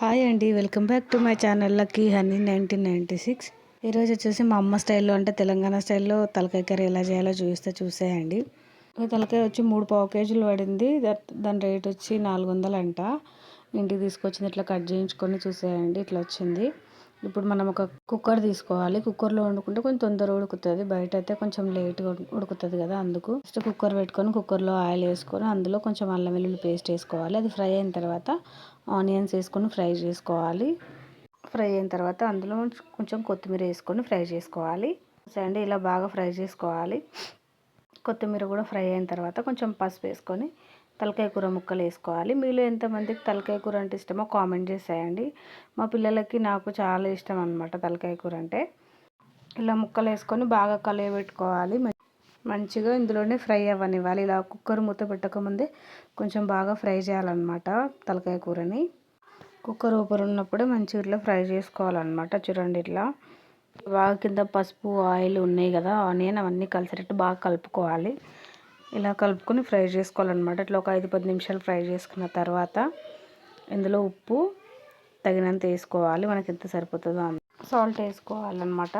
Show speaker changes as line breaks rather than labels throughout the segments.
Hi అండి welcome back to my channel lucky honey nineteen ninety six. ఈరోజు వచ్చేసి మా అమ్మ స్టైల్లో అంటే తెలంగాణ స్టైల్లో తలకాయ కర్రీ ఎలా చేయాలో చూస్తే చూసేయండి. తలకాయ వచ్చి మూడు పావు కేజీలు పడింది దాని రేట్ వచ్చి నాలుగు వందలు అంట ఇంటికి తీసుకొచ్చింది ఇట్లా కట్ చేయించుకొని చూసేయండి ఇట్లా వచ్చింది. ఇప్పుడు మనం ఒక కుక్కర్ తీసుకోవాలి. కుక్కర్లో వండుకుంటే కొంచెం తొందరగా ఉడుకుతుంది. బయట అయితే కొంచెం లేట్గా ఉడుకుతుంది కదా అందుకు. ఫస్ట్ కుక్కర్ పెట్టుకొని కుక్కర్లో ఆయిల్ వేసుకొని అందులో కొంచెం అల్లం వెల్లుల్లి పేస్ట్ వేసుకోవాలి. అది ఫ్రై అయిన తర్వాత ఆనియన్స్ వేసుకొని ఫ్రై చేసుకోవాలి. ఫ్రై అయిన తర్వాత అందులో కొంచెం కొత్తిమీర వేసుకొని ఫ్రై చేసుకోవాలి. అండి? ఇలా బాగా ఫ్రై చేసుకోవాలి. కొత్తిమీర కూడా ఫ్రై అయిన తర్వాత కొంచెం పసుపు వేసుకొని తలకాయ కూర ముక్కలు వేసుకోవాలి. మీలో ఎంతమందికి తలకాయ కూర అంటే ఇష్టమో కామెంట్ చేసేయండి. మా పిల్లలకి నాకు చాలా ఇష్టం అనమాట తలకాయ కూర అంటే. ఇలా ముక్కలు వేసుకొని బాగా కలియబెట్టుకోవాలి మంచిగా ఇందులోనే ఫ్రై అవ్వనివ్వాలి. ఇలా కుక్కర్ మూత పెట్టకముందే కొంచెం బాగా ఫ్రై చేయాలన్నమాట తలకాయ కూరని. కుక్కర్ ఊపర్ ఉన్నప్పుడే మంచిగా ఇట్లా ఫ్రై చేసుకోవాలన్నమాట. చూడండి ఇట్లా. బాగా కింద పసుపు ఆయిల్ ఉన్నాయి కదా ఆనియన్ అవన్నీ కలిసేటట్టు బాగా కలుపుకోవాలి. ఇలా కలుపుకొని ఫ్రై చేసుకోవాలన్నమాట. ఇట్లా ఒక ఐదు పది నిమిషాలు ఫ్రై చేసుకున్న తర్వాత ఇందులో ఉప్పు తగినంత వేసుకోవాలి. మనకి ఎంత సరిపోతుందో సాల్ట్ వేసుకోవాలన్నమాట.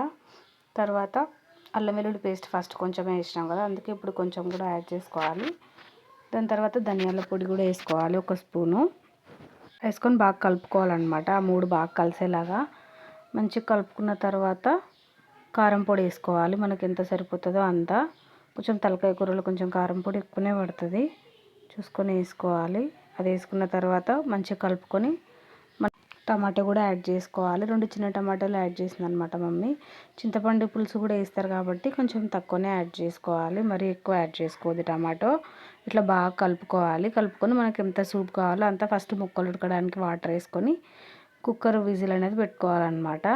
తర్వాత అల్లం వెల్లుల్లి పేస్ట్ ఫస్ట్ కొంచెం వేసినాం కదా అందుకే ఇప్పుడు కొంచెం కూడా యాడ్ చేసుకోవాలి. దాని తర్వాత ధనియాల పొడి కూడా వేసుకోవాలి ఒక స్పూను. వేసుకొని బాగా కలుపుకోవాలన్నమాట. ఆ మూడు బాగా కలిసేలాగా మంచిగా కలుపుకున్న తర్వాత కారం పొడి వేసుకోవాలి. మనకి ఎంత సరిపోతుందో అంత. కొంచెం తలకాయ కూరలో కొంచెం కారం పొడి ఎక్కువనే పడుతుంది. చూసుకొని వేసుకోవాలి. అది వేసుకున్న తర్వాత మంచిగా కలుపుకొని టమాటా కూడా యాడ్ చేసుకోవాలి. రెండు చిన్న టమాటాలు యాడ్ చేసింది అనమాట మమ్మీ. చింతపండు పులుసు కూడా వేస్తారు కాబట్టి కొంచెం తక్కువనే యాడ్ చేసుకోవాలి. మరి ఎక్కువ యాడ్ చేసుకోవద్దు టమాటో. ఇట్లా బాగా కలుపుకోవాలి. కలుపుకొని మనకి ఎంత సూప్ కావాలో అంత ఫస్ట్ ముక్కలు ఉడకడానికి వాటర్ వేసుకొని కుక్కర్ విజిల్ అనేది పెట్టుకోవాలన్నమాట.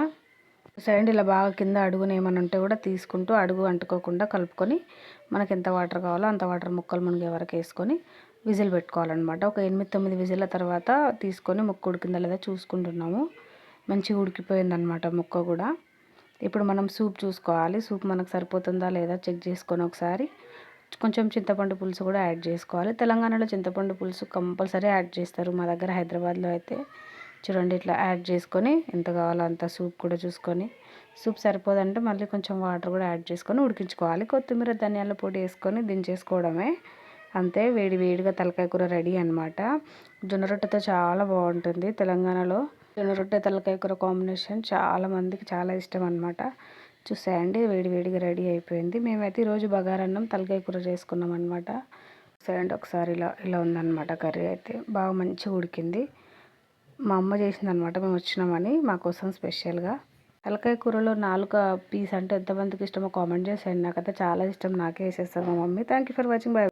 సైడ్ ఇలా బాగా కింద అడుగున ఏమైనా ఉంటే కూడా తీసుకుంటూ అడుగు అంటుకోకుండా కలుపుకొని మనకి ఎంత వాటర్ కావాలో అంత వాటర్ ముక్కలు మునిగే వరకు వేసుకొని విజిల్ పెట్టుకోవాలన్నమాట. ఒక ఎనిమిది తొమ్మిది విజిల్ల తర్వాత తీసుకొని ముక్క ఉడికిందా లేదా చూసుకుంటున్నాము. మంచిగా ఉడికిపోయిందనమాట ముక్క కూడా. ఇప్పుడు మనం సూప్ చూసుకోవాలి. సూప్ మనకు సరిపోతుందా లేదా చెక్ చేసుకొని ఒకసారి కొంచెం చింతపండు పులుసు కూడా యాడ్ చేసుకోవాలి. తెలంగాణలో చింతపండు పులుసు కంపల్సరీ యాడ్ చేస్తారు. మా దగ్గర హైదరాబాద్లో అయితే చూడండి ఇట్లా యాడ్ చేసుకొని ఎంత కావాలో అంత సూప్ కూడా చూసుకొని. సూప్ సరిపోదంటే మళ్ళీ కొంచెం వాటర్ కూడా యాడ్ చేసుకొని ఉడికించుకోవాలి. కొత్తిమీర ధనియాల పొడి వేసుకొని దించేసుకోవడమే. అంతే వేడి వేడిగా తలకాయ కూర రెడీ అనమాట జొన్న రొట్టెతో చాలా బాగుంటుంది తెలంగాణలో. జొన్న రొట్టె తలకాయ కూర కాంబినేషన్ చాలా మందికి చాలా ఇష్టం అనమాట చూసేయండి వేడి వేడిగా రెడీ అయిపోయింది. మేమైతే ఈరోజు బగారన్నం తలకాయ కూర చేసుకున్నాం అనమాట చూసేయండి ఒకసారి ఇలా ఇలా ఉందన్నమాట కర్రీ అయితే. బాగా మంచిగా ఉడికింది. మా అమ్మ చేసిందనమాట మేము వచ్చినామని మా కోసం స్పెషల్గా. తలకాయ కూరలో నాలుక పీస్ అంటే ఎంతమందికి ఇష్టమో కామెంట్ చేసేయండి. నాకైతే చాలా ఇష్టం. నాకే వేసేస్తాను మా mummy. Thank you for watching bye